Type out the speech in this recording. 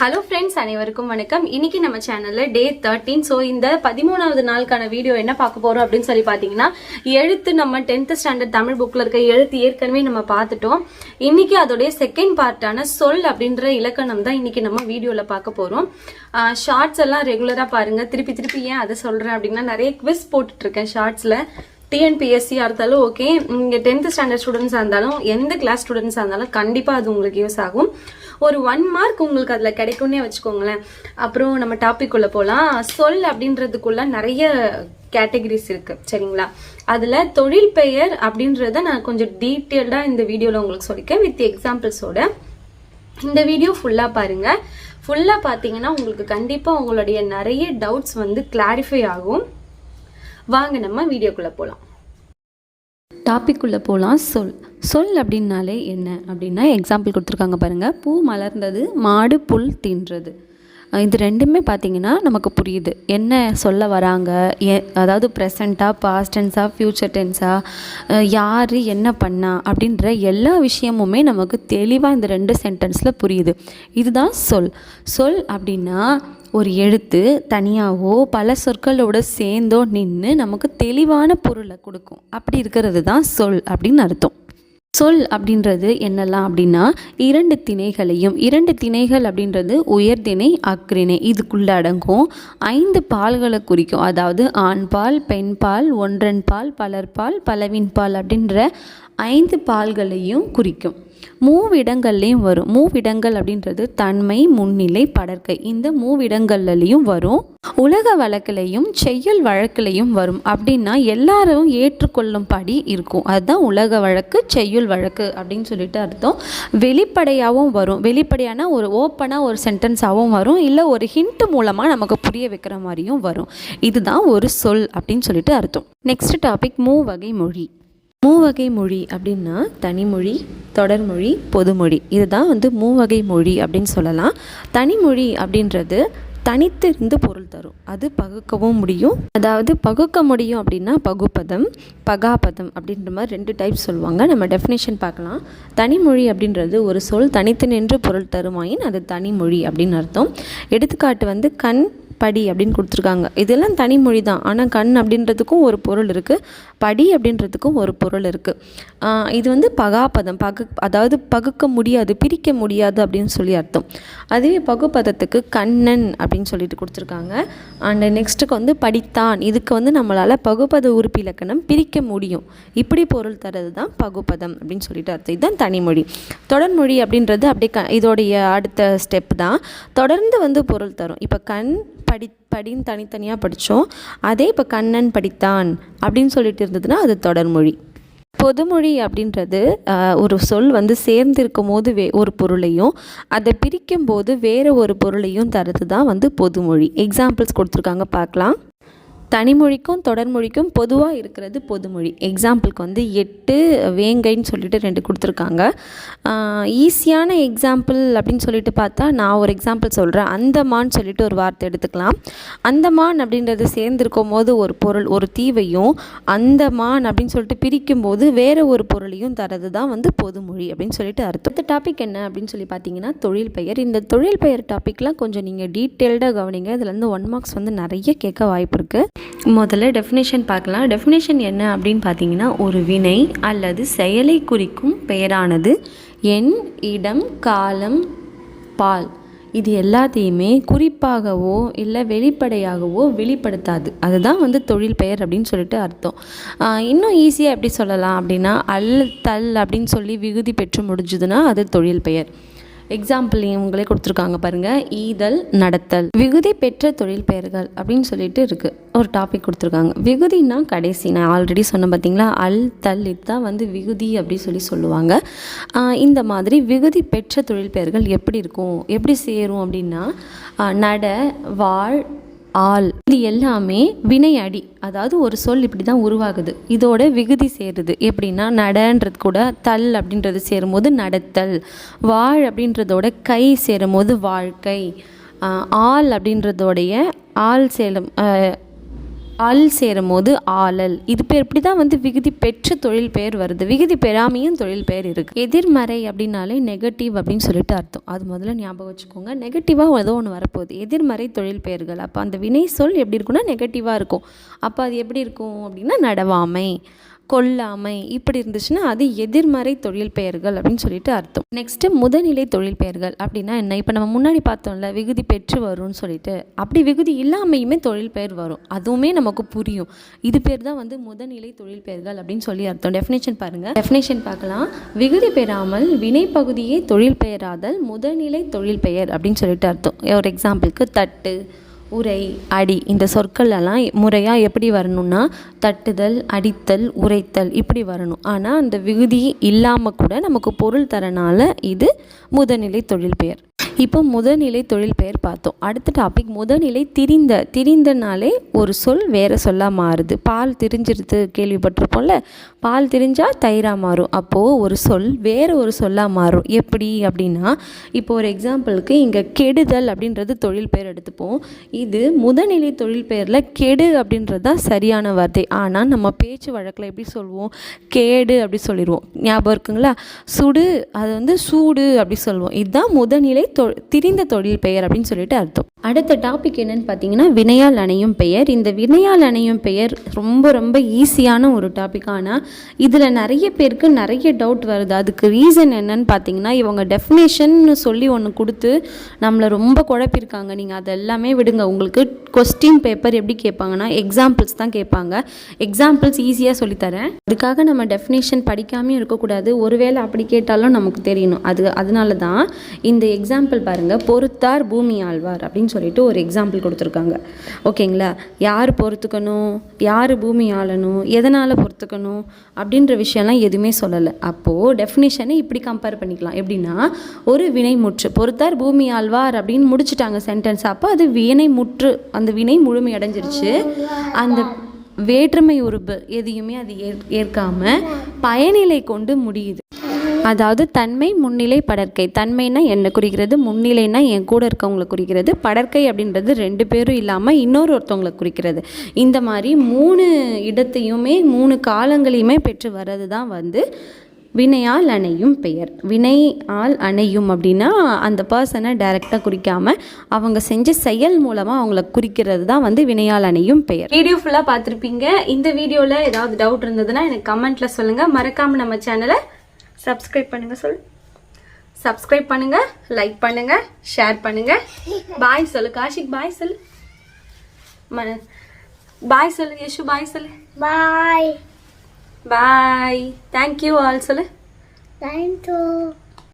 Hello friends அனைவருக்கும் வணக்கம். இன்னைக்கு நம்ம சேனல்ல டே தேர்ட்டீன் ஸோ இந்த பதிமூணாவது நாளுக்கான வீடியோ என்ன பார்க்க போறோம் அப்படின்னு சொல்லி பார்த்தீங்கன்னா எழுத்து நம்ம டென்த் ஸ்டாண்டர்ட் தமிழ் புக்ல இருக்க எழுத்து ஏற்கனவே நம்ம பார்த்துட்டோம். இன்னைக்கு அதோடைய செகண்ட் பார்ட்டான சொல் அப்படின்ற இலக்கணம் தான் இன்னைக்கு நம்ம வீடியோல பார்க்க போறோம். ஷார்ட்ஸ் எல்லாம் ரெகுலரா பாருங்க. திருப்பி திருப்பி ஏன் அதை சொல்றேன் அப்படின்னா நிறைய குவிஸ் போட்டுட்டு இருக்கேன் ஷார்ட்ஸ்ல டிஎன்பிஎஸ்சியாக இருந்தாலும் ஓகே இங்கே டென்த் ஸ்டாண்டர்ட் ஸ்டூடெண்ட்ஸாக இருந்தாலும் எந்த கிளாஸ் ஸ்டூடெண்ட்ஸாக இருந்தாலும் கண்டிப்பாக அது உங்களுக்கு யூஸ் ஆகும். ஒரு ஒன் மார்க் உங்களுக்கு அதில் கிடைக்கும்னே வச்சுக்கோங்களேன். அப்புறம் நம்ம டாபிக் உள்ள போகலாம் சொல் அப்படின்றதுக்குள்ள நிறைய கேட்டகரிஸ் இருக்கு சரிங்களா? அதில் தொழில் பெயர் அப்படின்றத நான் கொஞ்சம் டீட்டெயில்டாக இந்த வீடியோவில் உங்களுக்கு சொல்லிக்கேன் வித் எக்ஸாம்பிள்ஸோட இந்த வீடியோ ஃபுல்லாக பாருங்க. ஃபுல்லாக பார்த்தீங்கன்னா உங்களுக்கு கண்டிப்பாக உங்களுடைய நிறைய டவுட்ஸ் வந்து கிளாரிஃபை ஆகும். வாங்க நம்ம வீடியோக்குள்ளே போகலாம் டாபிக் போகலாம் சொல். சொல் அப்படின்னாலே என்ன? அப்படின்னா எக்ஸாம்பிள் கொடுத்துருக்காங்க பாருங்கள் பூ மலர்ந்தது மாடு புல் தின்றது. இது ரெண்டுமே பார்த்தீங்கன்னா நமக்கு புரியுது. என்ன சொல்ல வராங்க? எ அதாவது ப்ரெசண்ட்டாக பாஸ்ட் டென்ஸாக ஃப்யூச்சர் டென்ஸாக யார் என்ன பண்ணா? அப்படின்ற எல்லா விஷயமுமே நமக்கு தெளிவாக இந்த ரெண்டு சென்டென்ஸில் புரியுது. இதுதான் சொல். சொல் அப்படின்னா ஒரு எழுத்து தனியாகவோ பல சொற்களோட சேர்ந்தோ நின்று நமக்கு தெளிவான பொருளை கொடுக்கும். அப்படி இருக்கிறது தான் சொல் அப்படின்னு அர்த்தம். சொல் அப்படின்றது என்னெல்லாம் அப்படின்னா இரண்டு திணைகளையும் இரண்டு திணைகள் அப்படின்றது உயர்திணை அக்ரிணை இதுக்குள்ள அடங்கும். ஐந்து பால்களை குறிக்கும். அதாவது ஆண்பால் பெண்பால் ஒன்றன் பால் பலர்பால் பலவின் பால் அப்படின்ற ஐந்து பால்களையும் குறிக்கும். மூவிடங்கள்லேயும் வரும். மூவிடங்கள் அப்படின்றது தன்மை முன்னிலை படற்கை. இந்த மூவிடங்கள்லையும் வரும். உலக வழக்கிலையும் செய்யுள் வழக்கிலையும் வரும். அப்படின்னா எல்லாரும் ஏற்றுக்கொள்ளும்படி இருக்கும். அதுதான் உலக வழக்கு செய்யுள் வழக்கு அப்படின்னு சொல்லிட்டு அர்த்தம். வெளிப்படையாகவும் வரும். வெளிப்படையான ஒரு ஓப்பனாக ஒரு சென்டென்ஸாகவும் வரும். இல்லை ஒரு ஹிண்ட் மூலமாக நமக்கு புரிய வைக்கிற மாதிரியும் வரும். இதுதான் ஒரு சொல் அப்படின்னு சொல்லிட்டு அர்த்தம். நெக்ஸ்ட் டாபிக் மூவகை மொழி மூவகை மொழி அப்படின்னா தனிமொழி தொடர்மொழி பொதுமொழி இதுதான் வந்து மூவகை மொழி அப்படின்னு சொல்லலாம். தனிமொழி அப்படின்றது தனித்து இருந்து பொருள் தரும். அது பகுக்கவும் முடியும். அதாவது பகுக்க முடியும் அப்படின்னா பகுப்பதம் பகாபதம் அப்படின்ற மாதிரி ரெண்டு டைப் சொல்லுவாங்க. நம்ம டெஃபினேஷன் பார்க்கலாம். தனிமொழி அப்படின்றது ஒரு சொல் தனித்து நின்று பொருள் தருமாயின் அது தனிமொழி அப்படின்னு அர்த்தம். எடுத்துக்காட்டு வந்து கண் படி அப்படின்னு கொடுத்துருக்காங்க. இதெல்லாம் தனிமொழி தான். ஆனால் கண் அப்படின்றதுக்கும் ஒரு பொருள் இருக்குது படி அப்படின்றதுக்கும் ஒரு பொருள் இருக்குது இது வந்து பகாபதம். பகு அதாவது பகுக்க முடியாது பிரிக்க முடியாது அப்படின்னு சொல்லி அர்த்தம். அதுவே பகுப்பதத்துக்கு கண்ணன் அப்படின்னு சொல்லிட்டு கொடுத்துருக்காங்க. அண்ட் நெக்ஸ்ட்டுக்கு வந்து படித்தான். இதுக்கு வந்து நம்மளால் பகுப்பத உறுப்பு இலக்கணம் பிரிக்க முடியும். இப்படி பொருள் தரது தான் பகுப்பதம் அப்படின்னு சொல்லிட்டு அர்த்தம். இதுதான் தனிமொழி தொடர்மொழி அப்படின்றது அப்படியே க இதோடைய அடுத்த ஸ்டெப் தான். தொடர்ந்து வந்து பொருள் தரும். இப்போ கண் படி படின்னு தனித்தனியாக படித்தோம் அதே இப்போ கண்ணன் படித்தான் அப்படின்னு சொல்லிட்டு இருந்ததுன்னா அது தொடர்மொழி. பொதுமொழி அப்படின்றது ஒரு சொல் வந்து சேர்ந்திருக்கும் போது வே ஒரு பொருளையும் அதை பிரிக்கும் போது வேறு ஒரு பொருளையும் தரது தான் வந்து பொதுமொழி. எக்ஸாம்பிள்ஸ் கொடுத்துருக்காங்க பார்க்கலாம். தனிமொழிக்கும் தொடர்மொழிக்கும் பொதுவாக இருக்கிறது பொதுமொழி. எக்ஸாம்பிளுக்கு வந்து எட்டு வேங்கைன்னு சொல்லிட்டு ரெண்டு கொடுத்துருக்காங்க. ஈஸியான எக்ஸாம்பிள் அப்படின்னு சொல்லிட்டு பார்த்தா நான் ஒரு எக்ஸாம்பிள் சொல்கிறேன் அந்தமான்னு சொல்லிட்டு ஒரு வார்த்தை எடுத்துக்கலாம். அந்தமான் அப்படின்றது சேர்ந்திருக்கும் போது ஒரு பொருள் ஒரு தீவையும் அந்தமான் அப்படின்னு சொல்லிட்டு பிரிக்கும் போது வேறு ஒரு பொருளையும் தரது தான் வந்து பொதுமொழி அப்படின்னு சொல்லிட்டு அர்த்தம். அடுத்த டாபிக் என்ன அப்படின்னு சொல்லி பார்த்தீங்கன்னா தொழில் பெயர். இந்த தொழில் பெயர் டாப்பிக்லாம் கொஞ்சம் நீங்கள் டீட்டெயில்டாக கவனிங்க. இதுலேருந்து ஒன் மார்க்ஸ் வந்து நிறைய கேட்க வாய்ப்பு இருக்குது முதல்ல டெஃபினேஷன் பார்க்கலாம். டெஃபினேஷன் என்ன அப்படின்னு பார்த்தீங்கன்னா ஒரு வினை அல்லது செயலை குறிக்கும் பெயரானது. எண் இடம் காலம் பால். இது எல்லாத்தையுமே குறிப்பாகவோ இல்லை வெளிப்படையாகவோ வெளிப்படுத்தாது. அதுதான் வந்து தொழில் பெயர் அப்படின்னு சொல்லிட்டு அர்த்தம். இன்னும் ஈஸியாக எப்படி சொல்லலாம் அப்படின்னா அல் தல் அப்படின்னு சொல்லி விகுதி பெற்று முடிஞ்சுதுன்னா அது தொழில் பெயர். எக்ஸாம்பிள் இவங்களே கொடுத்துருக்காங்க பாருங்கள் ஈதல் நடத்தல். விகுதி பெற்ற தொழில் பெயர்கள் அப்படின்னு சொல்லிட்டு இருக்குது ஒரு டாபிக் கொடுத்துருக்காங்க. விகுதினா கடைசி. நான் ஆல்ரெடி சொன்னேன் பார்த்தீங்களா அல் தல் இதுதான் வந்து விகுதி அப்படின்னு சொல்லி சொல்லுவாங்க. இந்த மாதிரி விகுதி பெற்ற தொழில் பெயர்கள் எப்படி இருக்கும்? எப்படி சேரும் அப்படின்னா நட வாழ் ஆள். இது எல்லாமே வினை அடி. அதாவது ஒரு சொல் இப்படி தான் உருவாகுது. இதோட விகுதி சேருது. எப்படின்னா நடன்றது கூட தல் அப்படின்றது சேரும்போது நடத்தல். வாழ் அப்படின்றதோட கை சேரும்போது வாழ்க்கை. ஆள் அப்படின்றதோடைய ஆள் சேலம் அல் சேரும் போது ஆளல். இது பேர் இப்படி தான் வந்து விகுதி பெற்று தொழில் பெயர் வருது. விகுதி பெறாமையும் தொழில் பெயர் இருக்குது எதிர்மறை அப்படின்னாலே நெகட்டிவ் அப்படின்னு சொல்லிட்டு அர்த்தம். அது முதல்ல ஞாபகம் வச்சுக்கோங்க. நெகட்டிவாக ஏதோ ஒன்று வரப்போகுது. எதிர்மறை தொழில் பெயர்கள் அப்போ அந்த வினை சொல் எப்படி இருக்குன்னா நெகட்டிவாக இருக்கும். அப்போ அது எப்படி இருக்கும் அப்படின்னா நடவாமை. கொல்லாமை இப்படி இருந்துச்சுன்னா அது எதிர்மறை தொழில் பெயர்கள் அப்படின்னு சொல்லிட்டு அர்த்தம். நெக்ஸ்ட்டு முதநிலை தொழில் பெயர்கள் அப்படின்னா என்ன? இப்போ நம்ம முன்னாடி பார்த்தோம்ல விகுதி பெற்று வரும்னு சொல்லிட்டு. அப்படி விகுதி இல்லாமையுமே தொழில் பெயர் வரும். அதுவுமே நமக்கு புரியும். இது பேர் தான் வந்து முதநிலை தொழில் பெயர்கள் அப்படின்னு சொல்லி அர்த்தம். டெஃபினேஷன் பாருங்கள் டெஃபினேஷன் பார்க்கலாம். விகுதி பெறாமல் வினைப்பகுதியே தொழில் பெயராதல் முதநிலை தொழில் பெயர் அப்படின்னு சொல்லிட்டு அர்த்தம். ஒரு எக்ஸாம்பிளுக்கு தட்டு உரை அடி இந்த சொற்கள் எல்லாம் முறையாக எப்படி வரணும்னா தட்டுதல் அடித்தல் உரைத்தல் இப்படி வரணும். ஆனால் அந்த விகுதி இல்லாமல் கூட நமக்கு பொருள் தரனால இது முதநிலை தொழில் பெயர். இப்போ முதநிலை தொழில் பெயர் பார்த்தோம். அடுத்த டாபிக் முதநிலை திரிந்த திரிந்தனாலே ஒரு சொல் வேறு சொல்லாக மாறுது. பால் திரிஞ்சிருது கேள்விப்பட்டிருப்போம்ல? பால் திரிஞ்சால் தயிராக மாறும். அப்போது ஒரு சொல் வேறு ஒரு சொல்லாக மாறும். எப்படி அப்படின்னா இப்போ ஒரு எக்ஸாம்பிளுக்கு இங்கே கெடுதல் அப்படின்றது தொழில் பெயர் எடுத்துப்போம். இது முதநிலை தொழில் பெயரில் கெடு அப்படின்றது தான் சரியான வார்த்தை. ஆனால் நம்ம பேச்சு வழக்கில் எப்படி சொல்லுவோம் கேடு அப்படி சொல்லிடுவோம் ஞாபகம் இருக்குங்களா? சுடு அது வந்து சூடு அப்படி சொல்லுவோம் இதுதான் முதநிலை தொ திரிந்த தொழில் பெயர் அப்படின்னு சொல்லிட்டு அர்த்தம். அடுத்த டாபிக் என்னன்னு பார்த்தீங்கன்னா வினையால் அணையும் பெயர். இந்த வினையால் அணையும் பெயர் ரொம்ப ரொம்ப ஈஸியான ஒரு டாபிக் ஆனால் இதில் நிறைய பேருக்கு நிறைய டவுட் வருது. அதுக்கு ரீசன் என்னன்னு பார்த்தீங்கன்னா இவங்க டெஃபினேஷன் சொல்லி ஒன்று கொடுத்து நம்மளை ரொம்ப குழப்பியிருக்காங்க. நீங்கள் அதெல்லாமே விடுங்க. உங்களுக்கு கொஸ்டின் பேப்பர் எப்படி கேட்பாங்கன்னா எக்ஸாம்பிள்ஸ் தான் கேட்பாங்க. எக்ஸாம்பிள்ஸ் ஈஸியாக சொல்லித்தரேன். அதுக்காக நம்ம டெஃபினேஷன் படிக்காமையும் இருக்கக்கூடாது. ஒருவேளை அப்படி கேட்டாலும் நமக்கு தெரியணும். அது அதனால தான் இந்த எக்ஸாம்பிள் பாருங்கள் பொறுத்தார் பூமி ஆழ்வார் அப்படின்னு சொல்லிட்டு ஒரு எக்ஸாம்பிள் கொடுத்துருக்காங்க. ஓகேங்களா? யார் பொறுத்துக்கணும்? யார் பூமி ஆளணும்? எதனால் பொறுத்துக்கணும்? அப்படின்ற விஷயம்லாம் எதுவுமே சொல்லலை. அப்போது டெஃபினேஷனை இப்படி கம்பேர் பண்ணிக்கலாம். எப்படின்னா ஒரு வினைமுற்று பொறுத்தார் பூமி ஆழ்வார் அப்படின்னு முடிச்சிட்டாங்க சென்டென்ஸ் அப்போ அது வினைமுற்று அந்த வினை முழுமை அடைஞ்சிருச்சு. அந்த வேற்றுமை உறுப்பு எதையுமே அது ஏற் ஏற்காமல் பயனிலை கொண்டு முடியுது. அதாவது தன்மை முன்னிலை படற்கை. தன்மைனா என்ன குறிக்கிறது? முன்னிலைனா என் கூட இருக்கவங்களை குறிக்கிறது. படற்கை அப்படின்றது ரெண்டு பேரும் இல்லாமல் இன்னொரு ஒருத்தவங்களை குறிக்கிறது. இந்த மாதிரி மூணு இடத்தையுமே மூணு காலங்களையுமே பெற்று வர்றது தான் வந்து வினையால் அணையும் பெயர். வினை ஆள் அணையும் அப்படின்னா அந்த பர்சனை டைரெக்டாக குறிக்காமல் அவங்க செஞ்ச செயல் மூலமாக அவங்கள குறிக்கிறது தான் வந்து வினையால் அணையும் பெயர். வீடியோ ஃபுல்லாக பார்த்துருப்பீங்க. இந்த வீடியோவில் ஏதாவது டவுட் இருந்ததுன்னா எனக்கு கமெண்ட்டில் சொல்லுங்கள் மறக்காமல் நம்ம சேனலை சப்ஸ்கிரைப் பண்ணுங்கள் சொல். சப்ஸ்கிரைப் பண்ணுங்கள் லைக் பண்ணுங்கள் ஷேர் பண்ணுங்கள் பாய் சொல்லு காஷிக் பாய் சொல்லு. பாய் சொல்லு யஷு பாய் சொல்லு. Bye. Bye thank you all சொல்லு. You.